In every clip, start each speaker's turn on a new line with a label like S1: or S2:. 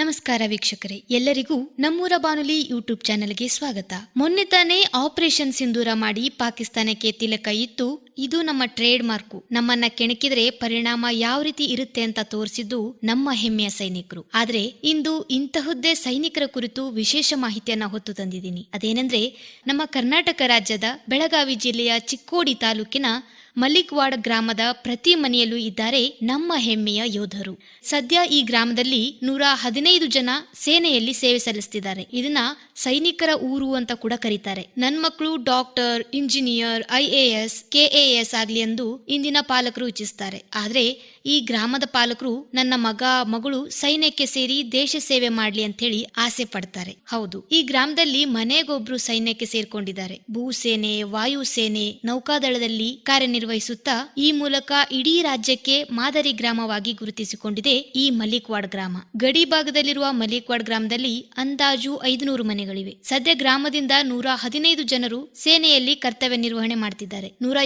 S1: ನಮಸ್ಕಾರ ವೀಕ್ಷಕರೇ, ಎಲ್ಲರಿಗೂ ನಮ್ಮೂರ ಬಾನುಲಿ ಯೂಟ್ಯೂಬ್ ಚಾನೆಲ್ಗೆ ಸ್ವಾಗತ. ಮೊನ್ನೆ ತಾನೇ ಆಪರೇಷನ್ ಸಿಂಧೂರ ಮಾಡಿ ಪಾಕಿಸ್ತಾನಕ್ಕೆ ತಿಲಕ ಇತ್ತು ಇದು ನಮ್ಮ ಟ್ರೇಡ್ ಮಾರ್ಕು ನಮ್ಮನ್ನ ಕೆಣಕಿದ್ರೆ ಪರಿಣಾಮ ಯಾವ ರೀತಿ ಇರುತ್ತೆ ಅಂತ ತೋರಿಸಿದ್ದು ನಮ್ಮ ಹೆಮ್ಮೆಯ ಸೈನಿಕರು. ಆದ್ರೆ ಇಂದು ಇಂತಹದ್ದೇ ಸೈನಿಕರ ಕುರಿತು ವಿಶೇಷ ಮಾಹಿತಿಯನ್ನ ಹೊತ್ತು ತಂದಿದ್ದೀನಿ. ಅದೇನೆಂದ್ರೆ ನಮ್ಮ ಕರ್ನಾಟಕ ರಾಜ್ಯದ ಬೆಳಗಾವಿ ಜಿಲ್ಲೆಯ ಚಿಕ್ಕೋಡಿ ತಾಲೂಕಿನ ಮಲಿಕ್ವಾಡ್ ಗ್ರಾಮದ ಪ್ರತಿ ಮನೆಯಲ್ಲೂ ಇದ್ದಾರೆ ನಮ್ಮ ಹೆಮ್ಮೆಯ ಯೋಧರು. ಸದ್ಯ ಈ ಗ್ರಾಮದಲ್ಲಿ ನೂರ ಹದಿನೈದು ಜನ ಸೇನೆಯಲ್ಲಿ ಸೇವೆ ಸಲ್ಲಿಸುತ್ತಿದ್ದಾರೆ ಇದನ್ನ ಸೈನಿಕರ ಊರು ಅಂತ ಕೂಡ ಕರೀತಾರೆ. ನನ್ ಮಕ್ಕಳು doctor, engineer IAS A S ಆಗಲಿ ಎಂದು ಇಂದಿನ ಪಾಲಕರು ಇಚ್ಛಿಸ್ತಾರೆ. ಆದರೆ ಈ ಗ್ರಾಮದ ಪಾಲಕರು ನನ್ನ ಮಗ, ಮಗಳು ಸೈನ್ಯಕ್ಕೆ ಸೇರಿ ದೇಶ ಸೇವೆ ಮಾಡಲಿ ಅಂತ ಹೇಳಿ ಆಸೆ ಪಡ್ತಾರೆ. ಹೌದು, ಈ ಗ್ರಾಮದಲ್ಲಿ ಮನೆಗೊಬ್ರು ಸೈನ್ಯಕ್ಕೆ ಸೇರ್ಕೊಂಡಿದ್ದಾರೆ. ಭೂಸೇನೆ, ವಾಯುಸೇನೆ, ನೌಕಾದಳದಲ್ಲಿ ಕಾರ್ಯನಿರ್ವಹಿಸುತ್ತಾ ಈ ಮೂಲಕ ಇಡೀ ರಾಜ್ಯಕ್ಕೆ ಮಾದರಿ ಗ್ರಾಮವಾಗಿ ಗುರುತಿಸಿಕೊಂಡಿದೆ ಈ ಮಲ್ಲಿಕ್ವಾಡ್ ಗ್ರಾಮ. ಗಡಿ ಭಾಗದಲ್ಲಿರುವ ಮಲ್ಲಿಕ್ವಾಡ್ ಗ್ರಾಮದಲ್ಲಿ ಅಂದಾಜು ಐದುನೂರು ಮನೆಗಳಿವೆ. ಸದ್ಯ ಗ್ರಾಮದಿಂದ ನೂರ ಹದಿನೈದು ಜನರು ಸೇನೆಯಲ್ಲಿ ಕರ್ತವ್ಯ ನಿರ್ವಹಣೆ ಮಾಡ್ತಿದ್ದಾರೆ. ನೂರ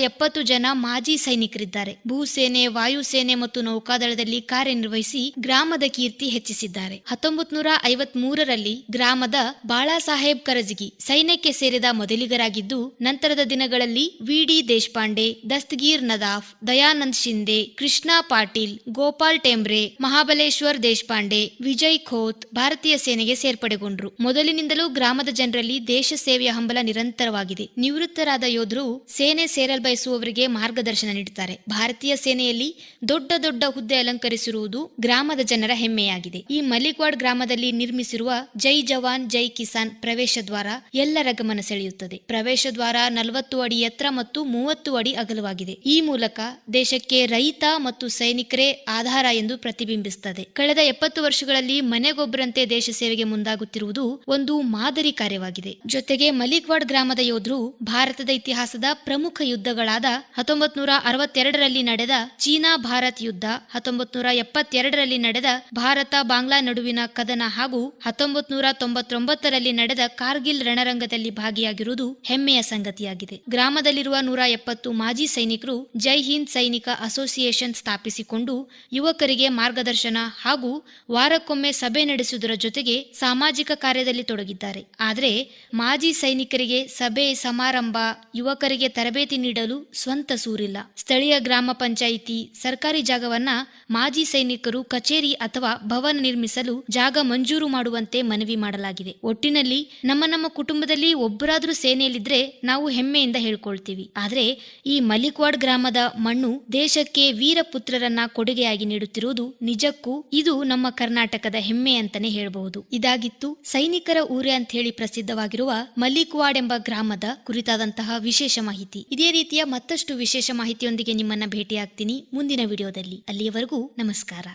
S1: ಜನ ಮಾಜಿ ಸೈನಿಕರಿದ್ದಾರೆ. ಭೂಸೇನೆ, ವಾಯುಸೇನೆ ಮತ್ತು ನೌಕಾದಳದಲ್ಲಿ ಕಾರ್ಯನಿರ್ವಹಿಸಿ ಗ್ರಾಮದ ಕೀರ್ತಿ ಹೆಚ್ಚಿಸಿದ್ದಾರೆ. ಹತ್ತೊಂಬತ್ ನೂರ ಐವತ್ ಮೂರರಲ್ಲಿ ಗ್ರಾಮದ ಬಾಳಾ ಸಾಹೇಬ್ ಕರಜಗಿ ಸೈನ್ಯಕ್ಕೆ ಸೇರಿದ ಮೊದಲಿಗರಾಗಿದ್ದು, ನಂತರದ ದಿನಗಳಲ್ಲಿ ವಿ. ಡಿ. ದೇಶಪಾಂಡೆ, ದಸ್ತಗೀರ್ ನದಾಫ್, ದಯಾನಂದ್ ಶಿಂದೆ, ಕೃಷ್ಣ ಪಾಟೀಲ್, ಗೋಪಾಲ್ ಟೆಂಬ್ರೆ, ಮಹಾಬಲೇಶ್ವರ್ ದೇಶಪಾಂಡೆ, ವಿಜಯ್ ಖೋತ್ ಭಾರತೀಯ ಸೇನೆಗೆ ಸೇರ್ಪಡೆಗೊಂಡರು. ಮೊದಲಿನಿಂದಲೂ ಗ್ರಾಮದ ಜನರಲ್ಲಿ ದೇಶ ಸೇವೆಯ ಹಂಬಲ ನಿರಂತರವಾಗಿದೆ. ನಿವೃತ್ತರಾದ ಯೋಧರು ಸೇನೆ ಸೇರಲ್ ಬಯಸುವವರಿಗೆ ಮಾರ್ಗದರ್ಶನ ನೀಡುತ್ತಾರೆ. ಭಾರತೀಯ ಸೇನೆಯಲ್ಲಿ ದೊಡ್ಡ ದೊಡ್ಡ ಹುದ್ದೆ ಅಲಂಕರಿಸಿರುವುದು ಗ್ರಾಮದ ಜನರ ಹೆಮ್ಮೆಯಾಗಿದೆ. ಈ ಮಲಿಕ್ವಾಡ್ ಗ್ರಾಮದಲ್ಲಿ ನಿರ್ಮಿಸಿರುವ ಜೈ ಜವಾನ್, ಜೈ ಕಿಸಾನ್ ಪ್ರವೇಶ ದ್ವಾರ ಎಲ್ಲರ ಗಮನ ಸೆಳೆಯುತ್ತದೆ. ಪ್ರವೇಶ ದ್ವಾರ ನಲವತ್ತು ಅಡಿ ಎತ್ತರ ಮತ್ತು ಮೂವತ್ತು ಅಡಿ ಅಗಲವಾಗಿದೆ. ಈ ಮೂಲಕ ದೇಶಕ್ಕೆ ರೈತ ಮತ್ತು ಸೈನಿಕರೇ ಆಧಾರ ಎಂದು ಪ್ರತಿಬಿಂಬಿಸುತ್ತದೆ. ಕಳೆದ ಎಪ್ಪತ್ತು ವರ್ಷಗಳಲ್ಲಿ ಮನೆಗೊಬ್ಬರಂತೆ ದೇಶ ಸೇವೆಗೆ ಮುಂದಾಗುತ್ತಿರುವುದು ಒಂದು ಮಾದರಿ ಕಾರ್ಯವಾಗಿದೆ. ಜೊತೆಗೆ ಮಲಿಕ್ವಾಡ್ ಗ್ರಾಮದ ಯೋಧರು ಭಾರತದ ಇತಿಹಾಸದ ಪ್ರಮುಖ ಯುದ್ಧಗಳಾದ ಹತ್ತೊಂಬತ್ ನೂರ ಅರವತ್ತೆರಡರಲ್ಲಿ ನಡೆದ ಚೀನಾ ಭಾರತ್ ಯುದ್ಧ ಹತ್ತೊಂಬತ್ ನೂರ ಎಪ್ಪತ್ತೆರಡರಲ್ಲಿ ನಡೆದ ಭಾರತ ಬಾಂಗ್ಲಾ ನಡುವಿನ ಕದನ ಹಾಗೂ ಹತ್ತೊಂಬತ್ ನೂರ ತೊಂಬತ್ತೊಂಬತ್ತರಲ್ಲಿ ನಡೆದ ಕಾರ್ಗಿಲ್ ರಣರಂಗದಲ್ಲಿ ಭಾಗಿಯಾಗಿರುವುದು ಹೆಮ್ಮೆಯ ಸಂಗತಿಯಾಗಿದೆ. ಗ್ರಾಮದಲ್ಲಿರುವ ನೂರ ಎಪ್ಪತ್ತು ಮಾಜಿ ಸೈನಿಕರು ಜೈ ಹಿಂದ್ ಸೈನಿಕ ಅಸೋಸಿಯೇಷನ್ ಸ್ಥಾಪಿಸಿಕೊಂಡು ಯುವಕರಿಗೆ ಮಾರ್ಗದರ್ಶನ ಹಾಗೂ ವಾರಕ್ಕೊಮ್ಮೆ ಸಭೆ ನಡೆಸುವುದರ ಜೊತೆಗೆ ಸಾಮಾಜಿಕ ಕಾರ್ಯದಲ್ಲಿ ತೊಡಗಿದ್ದಾರೆ. ಆದರೆ ಮಾಜಿ ಸೈನಿಕರಿಗೆ ಸಭೆ ಸಮಾರಂಭ, ಯುವಕರಿಗೆ ತರಬೇತಿ ನೀಡಲು ಸ್ವಂತ ಸೂರಿಲ್ಲ. ಸ್ಥಳೀಯ ಗ್ರಾಮ ಪಂಚಾಯಿತಿ ಸರ್ಕಾರಿ ಜಾಗವನ್ನ ಮಾಜಿ ಸೈನಿಕರು ಕಚೇರಿ ಅಥವಾ ಭವನ ನಿರ್ಮಿಸಲು ಜಾಗ ಮಂಜೂರು ಮಾಡುವಂತೆ ಮನವಿ ಮಾಡಲಾಗಿದೆ. ಒಟ್ಟಿನಲ್ಲಿ ನಮ್ಮ ನಮ್ಮ ಕುಟುಂಬದಲ್ಲಿ ಒಬ್ಬರಾದ್ರೂ ಸೇನೆಯಲ್ಲಿದ್ರೆ ನಾವು ಹೆಮ್ಮೆಯಿಂದ ಹೇಳ್ಕೊಳ್ತೀವಿ. ಆದ್ರೆ ಈ ಮಲಿಕ್ವಾಡ್ ಗ್ರಾಮದ ಮಣ್ಣು ದೇಶಕ್ಕೆ ವೀರಪುತ್ರರನ್ನ ಕೊಡುಗೆಯಾಗಿ ನೀಡುತ್ತಿರುವುದು ನಿಜಕ್ಕೂ ಇದು ನಮ್ಮ ಕರ್ನಾಟಕದ ಹೆಮ್ಮೆ ಅಂತಾನೆ ಹೇಳಬಹುದು. ಇದಾಗಿತ್ತು ಸೈನಿಕರ ಊರೆ ಅಂತ ಹೇಳಿ ಪ್ರಸಿದ್ಧವಾಗಿರುವ ಮಲಿಕ್ವಾಡ್ ಎಂಬ ಗ್ರಾಮದ ಕುರಿತಾದಂತಹ ವಿಶೇಷ ಮಾಹಿತಿ. ಇದೇ ರೀತಿಯ ಮತ್ತಷ್ಟು ವಿಶೇಷ ಮಾಹಿತಿಯೊಂದಿಗೆ ನಿಮ್ಮನ್ನ ಭೇಟಿಯಾಗ್ತೀನಿ ಮುಂದಿನ ವಿಡಿಯೋದಲ್ಲಿ. ಅಲ್ಲಿಯವರೆಗೂ ನಮಸ್ಕಾರ.